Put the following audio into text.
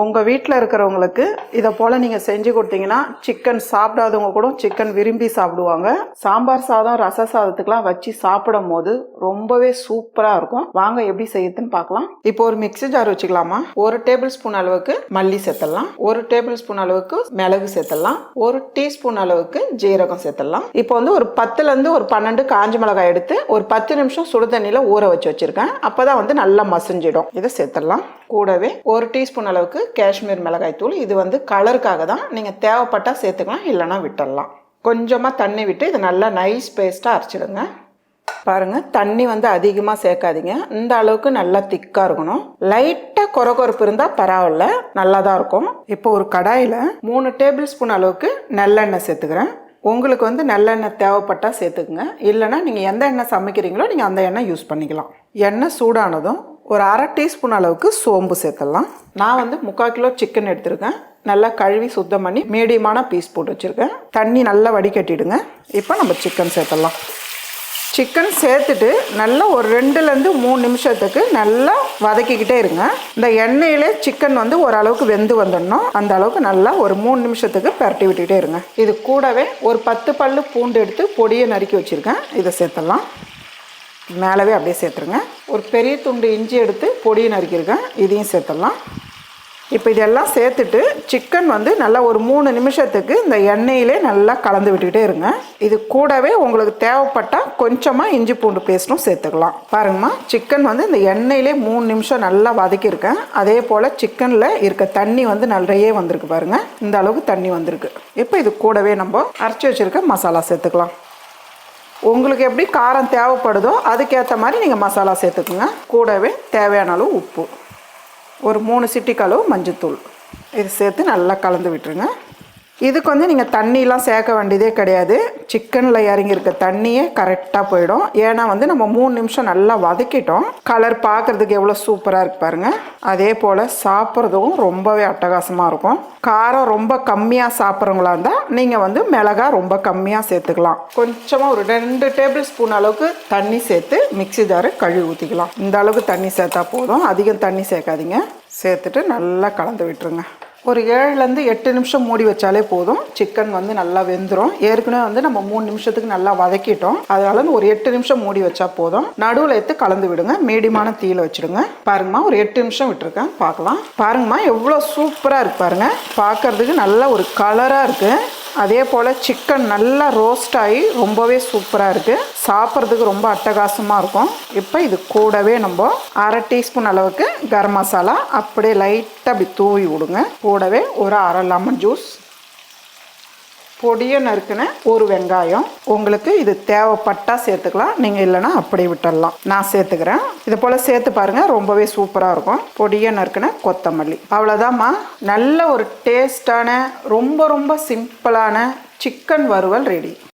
உங்கள் வீட்டில் இருக்கிறவங்களுக்கு இதை போல் நீங்கள் செஞ்சு கொடுத்தீங்கன்னா சிக்கன் சாப்பிடாதவங்க கூட சிக்கன் விரும்பி சாப்பிடுவாங்க. சாம்பார் சாதம் ரச சாதத்துக்கெலாம் வச்சு சாப்பிடும் போது ரொம்பவே சூப்பராக இருக்கும். வாங்க எப்படி செய்யுதுன்னு பார்க்கலாம். இப்போ ஒரு மிக்ஸி ஜார் வச்சுக்கலாமா? ஒரு டேபிள் ஸ்பூன் அளவுக்கு மல்லி சேர்த்துடலாம். ஒரு டேபிள் ஸ்பூன் அளவுக்கு மிளகு சேர்த்துடலாம். ஒரு டீஸ்பூன் அளவுக்கு ஜீரகம் சேர்த்துடலாம். இப்போ வந்து ஒரு பத்துலேருந்து ஒரு பன்னெண்டு காஞ்ச மிளகாய் எடுத்து ஒரு பத்து நிமிஷம் சுடு தண்ணியில் ஊற வச்சு வச்சுருக்கேன். அப்போ தான் வந்து நல்லா மசிஞ்சிடும். இதை சேர்த்துடலாம். கூடவே ஒரு டீஸ்பூன் அளவுக்கு காஷ்மீர் மிளகாய் தூள். இது வந்து கலருக்காக தான். நீங்கள் தேவைப்பட்டால் சேர்த்துக்கலாம் இல்லைன்னா விட்டுடலாம். கொஞ்சமாக தண்ணி விட்டு இது நல்லா நைஸ் பேஸ்ட்டாக அரைச்சிடுங்க. பாருங்க தண்ணி வந்து அதிகமாக சேர்க்காதீங்க. இந்த அளவுக்கு நல்லா திக்காக இருக்கணும். லைட்டாக கொரகொரப்பு இருந்தால் பரவாயில்ல நல்லா தான் இருக்கும். இப்போ ஒரு கடாயில் மூணு டேபிள் ஸ்பூன் அளவுக்கு நல்லெண்ணெய் சேர்த்துக்கிறேன். உங்களுக்கு வந்து நல்லெண்ணெய் தேவைப்பட்டால் சேர்த்துக்குங்க. இல்லைன்னா நீங்கள் எந்த எண்ணெய் சமைக்கிறீங்களோ நீங்கள் அந்த எண்ணெய் யூஸ் பண்ணிக்கலாம். எண்ணெய் சூடானதும் ஒரு அரை டீஸ்பூன் அளவுக்கு சோம்பு சேர்த்துடலாம். நான் வந்து முக்கால் கிலோ சிக்கன் எடுத்திருக்கேன். நல்லா கழுவி சுத்தம் பண்ணி மீடியமான பீஸ் போட்டு வச்சுருக்கேன். தண்ணி நல்லா வடிகட்டிடுங்க. இப்போ நம்ம சிக்கன் சேர்த்துடலாம். சிக்கன் சேர்த்துட்டு நல்லா ஒரு ரெண்டுலேருந்து மூணு நிமிஷத்துக்கு நல்லா வதக்கிக்கிட்டே இருங்க. இந்த எண்ணெயிலே சிக்கன் வந்து ஓரளவுக்கு வெந்து வந்துடணும். அந்த அளவுக்கு நல்லா ஒரு மூணு நிமிஷத்துக்கு பரட்டி விட்டுக்கிட்டே இருங்க. இது கூடவே ஒரு பத்து பல்லு பூண்டு எடுத்து பொடியை நறுக்கி வச்சுருக்கேன். இதை சேர்த்துடலாம். மேலவே அப்படியே சேர்த்துருங்க. ஒரு பெரிய துண்டு இஞ்சி எடுத்து பொடியை நறுக்கியிருக்கேன். இதையும் சேர்த்துடலாம். இப்போ இதெல்லாம் சேர்த்துட்டு சிக்கன் வந்து நல்லா ஒரு மூணு நிமிஷத்துக்கு இந்த எண்ணெயிலே நல்லா கலந்து விட்டுக்கிட்டே இருங்க. இது கூடவே உங்களுக்கு தேவைப்பட்டால் கொஞ்சமாக இஞ்சி பூண்டு பேஸ்ட்டும் சேர்த்துக்கலாம். பாருங்கம்மா சிக்கன் வந்து இந்த எண்ணெயிலே மூணு நிமிஷம் நல்லா வதக்கியிருக்கேன். அதே போல் சிக்கனில் இருக்க தண்ணி வந்து நிறைய வந்திருக்கு பாருங்கள் இந்த அளவுக்கு தண்ணி வந்திருக்கு. இப்போ இது கூடவே நம்ம அரைச்சி வச்சுருக்க மசாலா சேர்த்துக்கலாம். உங்களுக்கு எப்படி காரம் தேவைப்படுதோ அதுக்கேற்ற மாதிரி நீங்கள் மசாலா சேர்த்துக்குங்க. கூடவே தேவையான அளவு உப்பு. ஒரு மூணு சிட்டிக்கு அளவு மஞ்சத்தூள். இது சேர்த்து நல்லா கலந்து விட்டுருங்க. இதுக்கு வந்து நீங்கள் தண்ணிலாம் சேர்க்க வேண்டியதே கிடையாது. சிக்கனில் இறங்கியிருக்க தண்ணியே கரெக்டாக போயிடும். ஏன்னா வந்து நம்ம மூணு நிமிஷம் நல்லா வதக்கிட்டோம். கலர் பார்க்குறதுக்கு எவ்வளோ சூப்பராக இருக்கு பாருங்கள் அதே போல் சாப்பிட்றதும் ரொம்பவே அட்டகாசமாக இருக்கும். காரம் ரொம்ப கம்மியாக சாப்பிட்றவங்களா இருந்தால் நீங்கள் வந்து மிளகா ரொம்ப கம்மியாக சேர்த்துக்கலாம். கொஞ்சமாக ஒரு ரெண்டு டேபிள் ஸ்பூன் அளவுக்கு தண்ணி சேர்த்து மிக்ஸி ஜாரு கழுவி ஊற்றிக்கலாம் இந்த அளவுக்கு தண்ணி சேர்த்தா போதும். அதிகம் தண்ணி சேர்க்காதீங்க. சேர்த்துட்டு நல்லா கலந்து விட்டுருங்க. ஒரு ஏழுலேருந்து எட்டு நிமிஷம் மூடி வச்சாலே போதும். சிக்கன் வந்து நல்லா வெந்துடும் ஏற்கனவே வந்து நம்ம மூணு நிமிஷத்துக்கு நல்லா வதக்கிட்டோம். அதனால ஒரு எட்டு நிமிஷம் மூடி வச்சா போதும். நடுவில் எடுத்து கலந்து விடுங்க. மீடியமான தீயில வச்சுடுங்க. பாருங்கம்மா ஒரு எட்டு நிமிஷம் விட்டுருக்கேன். பார்க்கலாம். பாருங்கம்மா எவ்வளோ சூப்பராக இருக்கு பாருங்க. பார்க்கறதுக்கு நல்ல ஒரு கலராக இருக்குது அதே போல் சிக்கன் நல்லா ரோஸ்ட் ஆகி ரொம்பவே சூப்பராக இருக்குது சாப்பிட்றதுக்கு ரொம்ப அட்டகாசமாக இருக்கும். இப்போ இது கூடவே நம்ம அரை டீஸ்பூன் அளவுக்கு கரம் மசாலா அப்படியே லைட்டாக அப்படி தூவி விடுங்க. கூடவே ஒரு அரை லெமன் ஜூஸ் பொடியை நறுக்குன ஒரு வெங்காயம். உங்களுக்கு இது தேவைப்பட்டால் சேர்த்துக்கலாம். நீங்கள் இல்லைன்னா அப்படியே விட்டுடலாம் நான் சேர்த்துக்கிறேன். இது போல் சேர்த்து பாருங்கள் ரொம்பவே சூப்பராக இருக்கும். பொடியை நறுக்குன கொத்தமல்லி. அவ்வளோதாம்மா நல்ல ஒரு டேஸ்டான ரொம்ப ரொம்ப சிம்பிளான சிக்கன் வறுவல் ரெடி.